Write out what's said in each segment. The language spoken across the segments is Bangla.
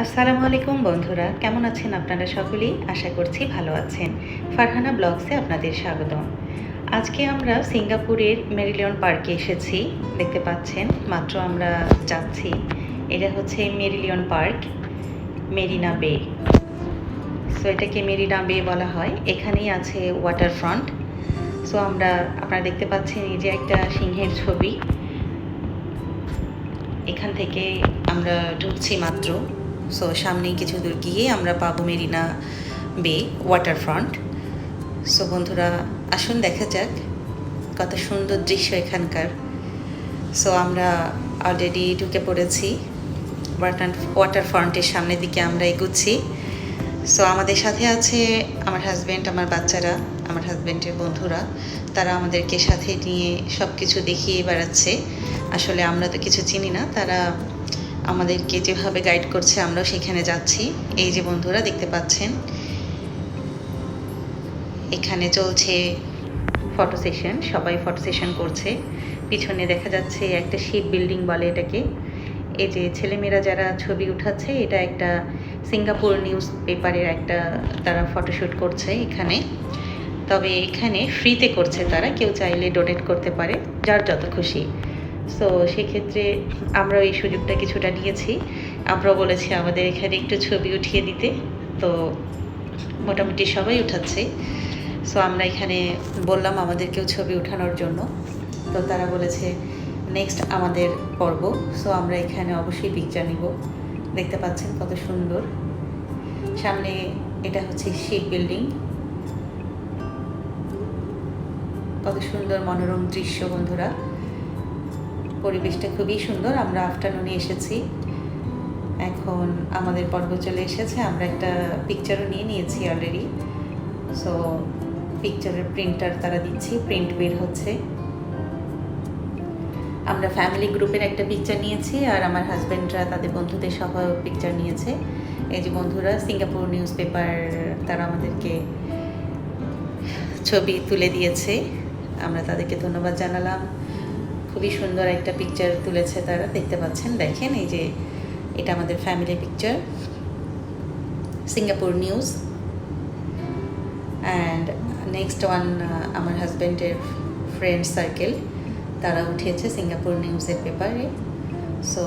আসসালামু আলাইকুম বন্ধুরা, কেমন আছেন আপনারা সকলেই? আশা করছি ভালো আছেন। ফারহানা ব্লগসে আপনাদের স্বাগতম। আজকে আমরা সিঙ্গাপুরের মেরিলিয়ন পার্কে এসেছি, দেখতে পাচ্ছেন, মাত্র আমরা যাচ্ছি। এটা হচ্ছে মেরিলিয়ন পার্ক, মেরিনা বে। সো এটাকে মেরিনা বে বলা হয়। এখানেই আছে ওয়াটার ফ্রন্ট সো আমরা, আপনারা দেখতে পাচ্ছেন এই যে একটা সিংহের ছবি। এখান থেকে আমরা ঢুকছি মাত্র। সো সামনেই কিছু দূর গিয়ে আমরা পাবো মেরিনা বে ওয়াটার ফ্রন্ট সো বন্ধুরা, আসুন দেখা যাক কত সুন্দর দৃশ্য এখানকার। সো আমরা অলরেডি ঢুকে পড়েছি ওয়াটার ফ্রন্টের সামনের দিকে আমরা এগুচ্ছি। সো আমাদের সাথে আছে আমার হাজব্যান্ড আমার বাচ্চারা, আমার হাজব্যান্ডের বন্ধুরা। তারা আমাদেরকে সাথে নিয়ে সব কিছু দেখিয়ে বেড়াচ্ছে। আসলে আমরা তো কিছু চিনি না, তারা আমাদেরকে যেভাবে গাইড করছে, আমরাও সেখানে যাচ্ছি। এই যে বন্ধুরা, দেখতে পাচ্ছেন? এখানে চলছে ফটো সেশন সবাই ফটো সেশন করছে। পিছনে দেখা যাচ্ছে একটা শিপ বিল্ডিং বলে এটাকে। এই যে ছেলেমেয়েরা যারা ছবি উঠাচ্ছে, এটা একটা সিঙ্গাপুর নিউজ পেপারের একটা তারা ফটোশ্যুট করছে এখানে। তবে এখানে ফ্রিতে করছে তারা, কেউ চাইলে ডোনেট করতে পারে, যার যত খুশি। সো সেক্ষেত্রে আমরা এই সুযোগটা কিছুটা নিয়েছি। আমরাও বলেছি আমাদের এখানে একটু ছবি উঠিয়ে দিতে। তো মোটামুটি সবাই উঠাচ্ছে। সো আমরা এখানে বললাম আমাদেরকেও ছবি উঠানোর জন্য। তো তারা বলেছে নেক্সট আমাদের পর্ব। সো আমরা এখানে অবশ্যই পিকচার নিব। দেখতে পাচ্ছেন কত সুন্দর। সামনে এটা হচ্ছে শিপ বিল্ডিং কত সুন্দর মনোরম দৃশ্য, বন্ধুরা। পরিবেশটা খুবই সুন্দর। আমরা আফটারনুনে এসেছি। এখন আমাদের পর্ব চলে এসেছে। আমরা একটা পিকচারও নিয়ে নিয়েছি অলরেডি সো পিকচারের প্রিন্টার তারা দিচ্ছি প্রিন্ট বের হচ্ছে। আমরা ফ্যামিলি গ্রুপের একটা পিকচার নিয়েছি আর আমার হাজব্যান্ডরা তাদের বন্ধুদের সহ পিকচার নিয়েছে। এই যে বন্ধুরা সিঙ্গাপুর নিউজ পেপার তারা আমাদেরকে ছবি তুলে দিয়েছে। আমরা তাদেরকে ধন্যবাদ জানালাম। খুবই সুন্দর একটা পিকচার তুলেছে তারা। দেখতে পাচ্ছেন, দেখেন এই যে এটা আমাদের family picture Singapore news and next one আমার হাজব্যান্ডের ফ্রেন্ড সার্কেল তারা উঠেছে সিঙ্গাপুর নিউজের পেপারে সো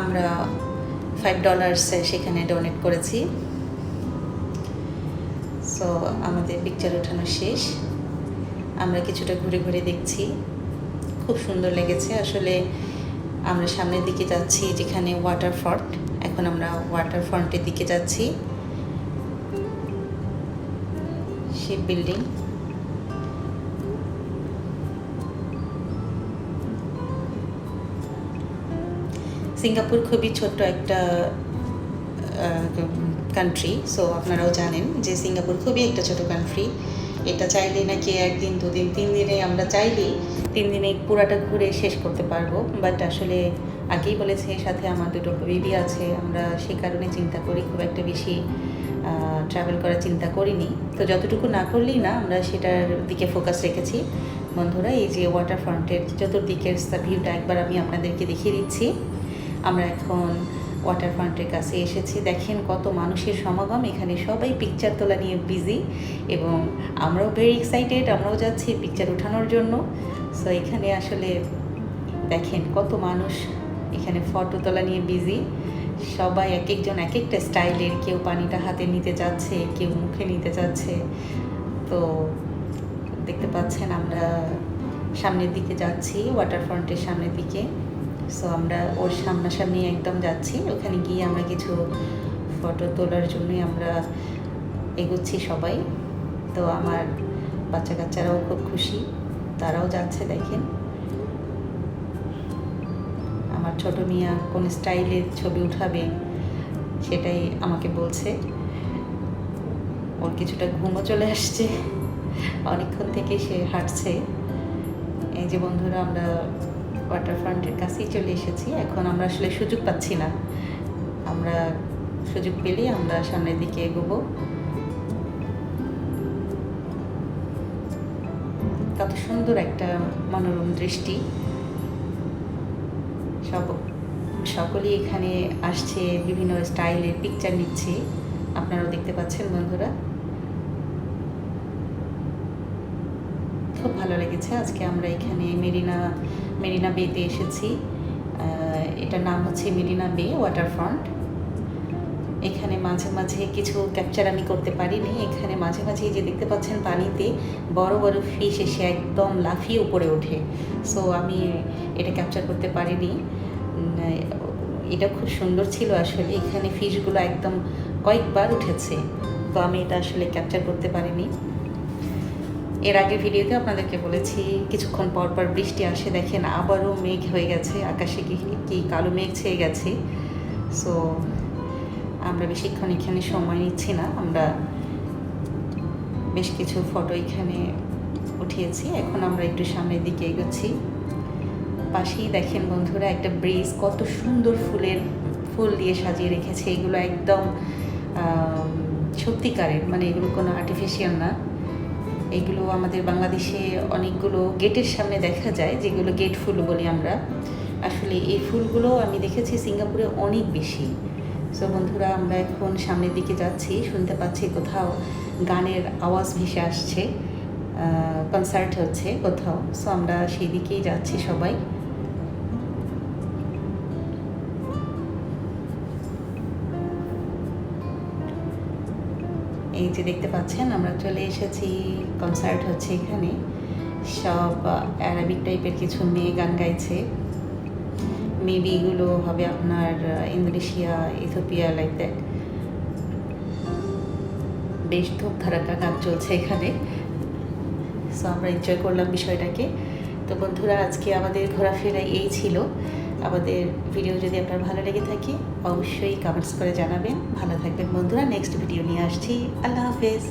আমরা ফাইভ ডলার্স সেখানে ডোনেট করেছি। সো আমাদের পিকচার ওঠানো শেষ। আমরা কিছুটা ঘুরে ঘুরে দেখছি। খুব সুন্দর লেগেছে। আসলে আমরা সামনের দিকে যাচ্ছি যেখানে ওয়াটার ফ্রন্ট এখন আমরা ওয়াটার ফ্রন্টের দিকে যাচ্ছি। শিপ বিল্ডিং সিঙ্গাপুর খুবই ছোট্ট একটা কান্ট্রি সো আপনারাও জানেন যে সিঙ্গাপুর খুবই একটা ছোট কান্ট্রি এটা চাইলে নাকি একদিন, দুদিন, তিন দিনে আমরা চাইলেই তিন দিনে পুরাটা ঘুরে শেষ করতে পারব। বাট আসলে আগেই বলেছে সাথে আমার দুটো বেবি আছে, আমরা সে কারণে চিন্তা করি, খুব একটা বেশি ট্রাভেল করার চিন্তা করিনি। তো যতটুকু না করলেই না, আমরা সেটার দিকে ফোকাস রেখেছি। বন্ধুরা, এই যে ওয়াটার ফ্রন্টের চতুর্দিকের ভিউটা একবার আমি আপনাদেরকে দেখিয়ে দিচ্ছি। আমরা এখন ওয়াটার ফ্রন্টের কাছে এসেছি। দেখেন কত মানুষের সমাগম। এখানে সবাই পিকচার তোলা নিয়ে বিজি এবং আমরাও ভেরি এক্সাইটেড আমরাও যাচ্ছি পিকচার ওঠানোর জন্য। সো এখানে আসলে দেখেন কত মানুষ এখানে ফটো তোলা নিয়ে বিজি সবাই এক একজন এক একটা স্টাইলের, কেউ পানিটা হাতে নিতে চাচ্ছে, কেউ মুখে নিতে চাচ্ছে। তো, দেখতে পাচ্ছেন আমরা সামনের দিকে যাচ্ছি ওয়াটার ফ্রন্টের সামনের দিকে। সো আমরা ওর সামনাসামনি একদম যাচ্ছি। ওখানে গিয়ে আমরা কিছু ফটো তোলার জন্যই আমরা এগোচ্ছি সবাই। তো আমার বাচ্চা কাচ্চারাও খুব খুশি। তারাও যাচ্ছে, দেখেন। আমার ছোট মিয়া কোন স্টাইলের ছবি উঠাবে সেটাই আমাকে বলছে। ওর কিছুটা ঘুমও চলে আসছে। অনেকক্ষণ থেকে সে হাঁটছে। এই যে বন্ধুরা, আমরা ওয়াটার ফ্রন্টের কাছেই চলে এসেছি। এখন আমরা আসলে সুযোগ পাচ্ছি না। আমরা সুযোগ পেলেই আমরা সামনের দিকে এগোবো। কত সুন্দর একটা মনোরম দৃষ্টি। সব, সকলেই এখানে আসছে, বিভিন্ন স্টাইলের পিকচার নিচ্ছে। আপনারাও দেখতে পাচ্ছেন বন্ধুরা। খুব ভালো লেগেছে। আজকে আমরা এখানে মেরিনা মেরিনা বেতে এসেছি। এটার নাম হচ্ছে মেরিনা বে ওয়াটার ওয়াটারফ্রন্ট এখানে মাঝে মাঝে কিছু ক্যাপচার আমি করতে পারিনি। এখানে মাঝে মাঝে যে দেখতে পাচ্ছেন পানিতে বড় বড় ফিশ এসে একদম লাফিয়ে উপরে ওঠে। সো আমি এটা ক্যাপচার করতে পারিনি। এটা খুব সুন্দর ছিল আসলে। এখানে ফিশগুলো একদম কয়েকবার উঠেছে। তো আমি এটা আসলে ক্যাপচার করতে পারিনি। এর আগের ভিডিওতে আপনাদেরকে বলেছি, কিছুক্ষণ পর পর বৃষ্টি আসে, দেখেন আবারও মেঘ হয়ে গেছে, আকাশে কি কি কালো মেঘ ছেয়ে গেছে। সো আমরা বেশিক্ষণ এখানে সময় নিচ্ছি না, আমরা বেশ কিছু ফটো এখানে উঠিয়েছি। এখন আমরা একটু সামনের দিকে এগোচ্ছি। পাশেই দেখেন বন্ধুরা, একটা ব্রিজ কত সুন্দর ফুলের ফুল দিয়ে সাজিয়ে রেখেছে। এগুলো একদম সত্যিকারের মানে এগুলো কোনো আর্টিফিশিয়াল না। এগুলো আমাদের বাংলাদেশে অনেকগুলো গেটের সামনে দেখা যায়, যেগুলো গেট ফুল বলি আমরা। আসলে এই ফুলগুলো আমি দেখেছি সিঙ্গাপুরে অনেক বেশি। সো বন্ধুরা, আমরা এখন সামনের দিকে যাচ্ছি, শুনতে পাচ্ছি কোথাও গানের আওয়াজ ভেসে আসছে কনসার্ট হচ্ছে কোথাও। সো আমরা সেই দিকেই যাচ্ছি সবাই। এই যে দেখতে পাচ্ছেন, আমরা চলে এসেছি কনসার্ট হচ্ছে এখানে। সব অ্যারাবিক টাইপের কিছু মেয়ে গান গাইছে। মেবি এগুলো হবে আপনার ইন্দোনেশিয়া ইথোপিয়া লাইক দ্যাট বেশ ধূপ ধারাকা গান চলছে এখানে। সো আমরা এনজয় করলাম বিষয়টাকে। তো বন্ধুরা, আজকে আমাদের ঘোরাফেরা এই ছিল। আমাদের ভিডিও যদি আপনার ভালো লেগে থাকে, অবশ্যই কমেন্টস করে জানাবেন। ভালো থাকবেন বন্ধুরা নেক্সট ভিডিও নিয়ে আসছি। আল্লাহ হাফেজ।